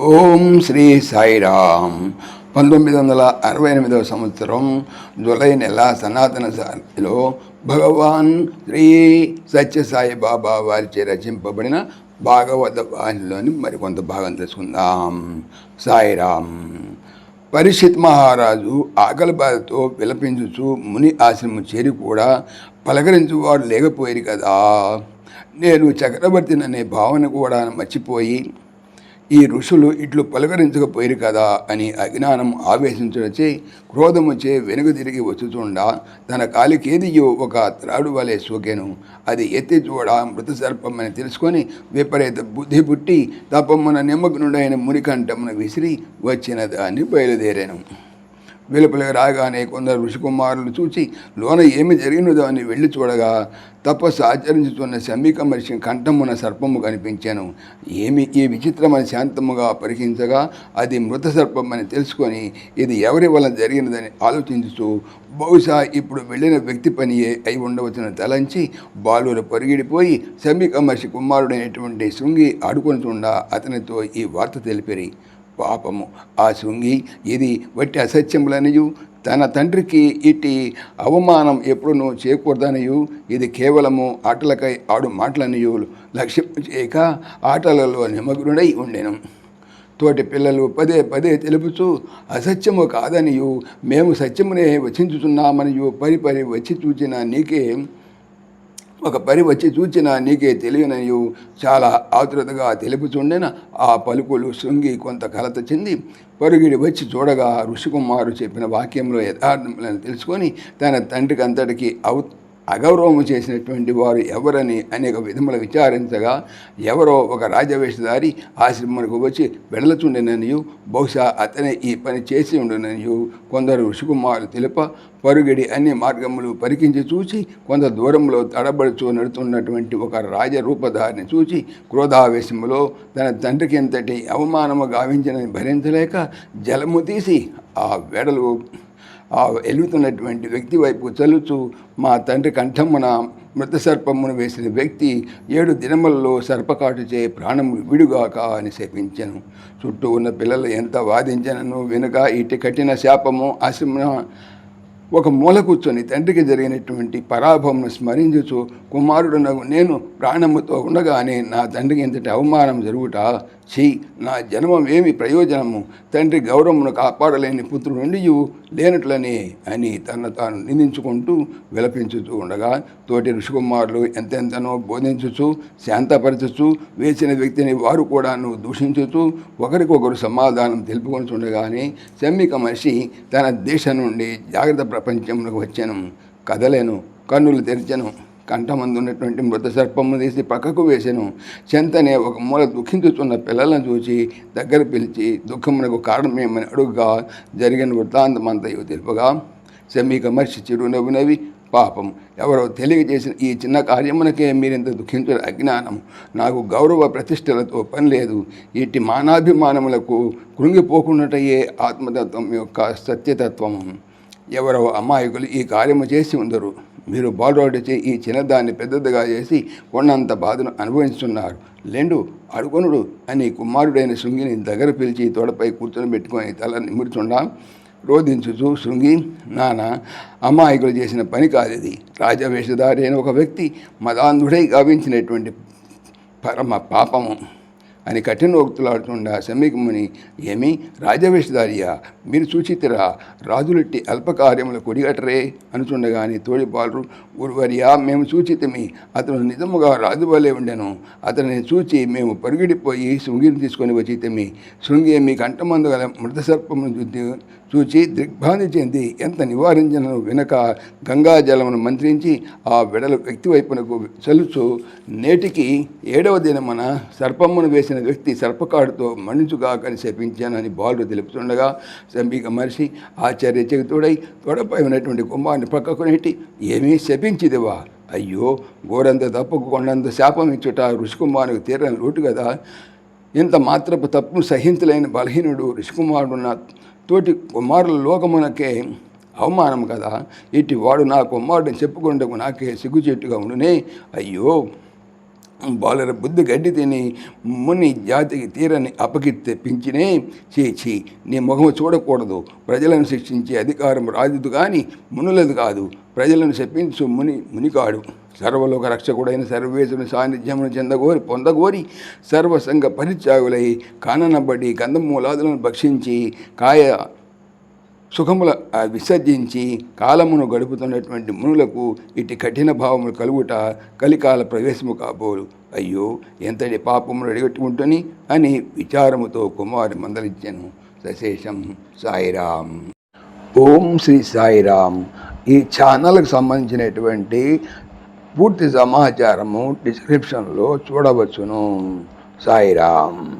ఓం శ్రీ సాయిరామ్. పంతొమ్మిది వందల అరవై ఎనిమిదవ సంవత్సరం జూలై నెల సనాతన సాయిలో భగవాన్ శ్రీ సత్యసాయి బాబా వారిచే రచింపబడిన భాగవత వాణిలోని మరికొంత భాగం తెలుసుకుందాం. సాయిరామ్. పరిషత్ మహారాజు ఆకలి బాధతో విలపించుచు ముని ఆశ్రమం చేరి కూడా పలకరించువారు లేకపోయారు కదా. నేను చక్రవర్తిననే భావన కూడా మర్చిపోయి ఈ ఋషులు ఇట్లు పలకరించకపోయారు కదా అని అజ్ఞానం ఆవేశించడచే క్రోధముచే వెనుక తిరిగి వచ్చుచుండా. తన కాలికేదియో ఒక త్రాడు వలె సోకెను. అది ఎత్తి చూడ మృత సర్పమని తెలుసుకొని విపరీత బుద్ధి పుట్టి తపమ్మన నిమ్మగ్నుడైన మునికంఠమున విసిరి వచ్చిన దాన్ని బయలుదేరాను. వెలుపలికి రాగానే కొందరు ఋషికుమారులు చూచి లోన ఏమి జరిగినదో అని వెళ్ళి చూడగా తపస్సు ఆచరించుతున్న శమీక మనిషి కంఠమున సర్పము కనిపించాను. ఏమి ఈ విచిత్రమని శాంతముగా పరికించగా అది మృత సర్పమని తెలుసుకొని ఇది ఎవరి వల్ల జరిగినదని ఆలోచించుతూ బహుశా ఇప్పుడు వెళ్ళిన వ్యక్తి పని అయి ఉండవచ్చున తలంచి బాలులు పరిగిడిపోయి శమీక మహర్షి కుమారుడైనటువంటి శృంగి ఆడుకొనుచుండా అతనితో ఈ వార్త తెలిపిరి. పాపము. ఆ శృంగి ఇది వట్టి అసత్యములనియు తన తండ్రికి ఇట్టి అవమానం ఎప్పుడునూ చేయకూడదనియు ఇది కేవలము ఆటలకై ఆడు మాటలనియు లక్ష్యం చేయక ఆటలలో నిమగ్నుడై ఉండెను. తోటి పిల్లలు పదే పదే తెలుపుచు అసత్యము కాదనియు మేము సత్యమునే వచించుతున్నామనియు పరి పరి వచ్చి చూచిన నీకే ఒక పని వచ్చి చూచిన నీకే తెలియనయు చాలా ఆతురతగా తెలుపుచుండెన ఆ పలుకులు శృంగి కొంత కలత చెంది పరుగిడి వచ్చి చూడగా ఋషికుమారు చెప్పిన వాక్యంలో యథార్థములను తెలుసుకొని తన తండ్రికి అంతటికీ అవు అగౌరవము చేసినటువంటి వారు ఎవరని అనేక విధముల విచారించగా ఎవరో ఒక రాజవేషధారి ఆశ్రమకు వచ్చి వెడలచుండిననియు బహుశా అతనే ఈ పని చేసి ఉండుననియు. కొందరు ఋషికుమారు తెలుప పరుగిడి అన్ని మార్గములు పరికించి చూచి కొంత దూరంలో తడబడుచు నడుతున్నటువంటి ఒక రాజరూపధారిని చూచి క్రోధావేశములో తన తండ్రికి ఎంతటి అవమానము గావించినని భరించలేక జలము తీసి ఆ వెడలు ఆ వెలుగుతున్నటువంటి వ్యక్తి వైపు చలుచు మా తండ్రి కంఠమున మృత సర్పమును వేసిన వ్యక్తి ఏడు దినములలో సర్పకాటుచే ప్రాణము విడుగాక అని శపించను. చుట్టూ ఉన్న పిల్లలు ఎంత వాదించనను? వెనుక ఇటు కట్టిన శాపము ఆశ్రమ ఒక మూల కూర్చొని తండ్రికి జరిగినటువంటి పరాభవమును స్మరించుచు కుమారుడునకు నేను ప్రాణముతో ఉండగానే నా తండ్రికి ఇంతటి అవమానం జరుగుట? చీ నా జన్మం ఏమి ప్రయోజనము? తండ్రి గౌరవమును కాపాడలేని పుత్రుడు లేనట్లని అని తన తాను నిందించుకుంటూ విలపించుతూ ఉండగా తోటి ఋషికుమారులు ఎంతెంతనో బోధించుచు శాంతపరచుచు వేసిన వ్యక్తిని వారు కూడాను దూషించుచు ఒకరికొకరు సమాధానం తెలుపుకొని ఉండగానే శమ్మిక మనిషి తన దేశం నుండి జాగ్రత్త ప్రపంచమునకు వచ్చాను. కదలేను కన్నులు తెరిచాను. కంఠమందు ఉన్నటువంటి మృత సర్పము తీసి పక్కకు వేసాను చెంతనే ఒక మూల దుఃఖించుతున్న పిల్లలను చూసి దగ్గర పిలిచి దుఃఖమునకు కారణమేమని అడుగుగా జరిగిన వృత్తాంతమంతయు తెలుపగా శమీక మర్చి చిరునవ్వు నవ్వి పాపం ఎవరో తెలియజేసిన ఈ చిన్న కార్యమునకే మీరింత దుఃఖించిన అజ్ఞానం. నాకు గౌరవ ప్రతిష్టలతో పని లేదు. ఇట్టి మానాభిమానములకు కృంగిపోకున్నటయే ఆత్మతత్వం యొక్క సత్యతత్వము. ఎవరో అమాయకులు ఈ కార్యము చేసి ఉందరు. మీరు బాలుడిచే ఈ చిన్నదాన్ని పెద్దదిగా చేసి ఉన్నంత బాధను అనుభవిస్తున్నారు. లేండు అడుగునుడు అని కుమారుడైన శృంగిని దగ్గర పిలిచి తోడపై కూర్చొని పెట్టుకొని తల నిమురుచుండా రోధించుచు శృంగి నాన్న అమాయకులు చేసిన పని కాదు ఇది రాజవేషధారి అయిన ఒక వ్యక్తి మదాంధుడై గావించినటువంటి పరమ పాపము. అని కఠినోక్తులాడుతుండ సమీకముని ఏమి? రాజవేషధార్య? మీరు సూచితిరా? రాజులెట్టి అల్పకార్యములు కొడిగటరే అనుచుండగాని తోడిపాలు ఊరువర్యా మేము సూచితమి. అతను నిజముగా రాజు వలె ఉండెను. అతనిని చూచి మేము పరుగిడిపోయి శృంగిని తీసుకొని వచ్చితమి. శృంగి మీ కంఠమందు గల మృత సర్పమును చూచి దిగ్భాంతి చెంది ఎంత నివారించను వెనక గంగా జలమును మంత్రించి ఆ వెడల వ్యక్తి వైపునకు చలుచు నేటికి ఏడవ దినమున సర్పమును చేసిన వ్యక్తి సర్పకాడుతో మణించుగాకని శపించానని బాలుడు తెలుపుతుండగా సంబిక మనిషి ఆచార్య చెగుతుడై తొడపై ఉన్నటువంటి కుంభాన్ని పక్కకు నెట్టి ఏమీ శపించిదివా? అయ్యో గోరంత తప్పుకు కొండంత శాపం ఇచ్చుట ఋషికుమారునికి తీరని లోటు కదా. ఇంత మాత్రపు తప్పును సహించలేని బలహీనుడు ఋషికుమారుడున్న తోటి కుమారుల లోకమునకే అవమానం కదా. ఇట్టి వాడు నా కుమారుడిని చెప్పుకుంటకు నాకే సిగ్గుచెట్టుగా ఉండునే? అయ్యో బాలర బుద్ధి గడ్డి తిని ముని జాతికి తీరని అపకీర్తి తెప్పించినే చేచి నీ ముఖము చూడకూడదు. ప్రజలను శిక్షించే అధికారం రాజుదు కానీ మునులది కాదు. ప్రజలను శపించు ముని మునికాడు సర్వలోక రక్షకుడైన సర్వేశ్వరుని సాన్నిధ్యమును చెందగోరి పొందగోరి సర్వసంగ పరిత్యాగులై కాననబడి గంధమూలాదులను భక్షించి కాయ సుఖముల విసర్జించి కాలమును గడుపుతున్నటువంటి మునులకు ఇటు కఠిన భావములు కలుగుట కలికాల ప్రవేశము కాబోలు. అయ్యో ఎంతటి పాపములు అడిగట్టుకుంటుని అని విచారముతో కుమారి మందలించను. సశేషం సాయిరాం ఓం శ్రీ సాయిరామ్. ఈ ఛానల్కి సంబంధించినటువంటి పూర్తి సమాచారము డిస్క్రిప్షన్లో చూడవచ్చును. సాయిరామ్.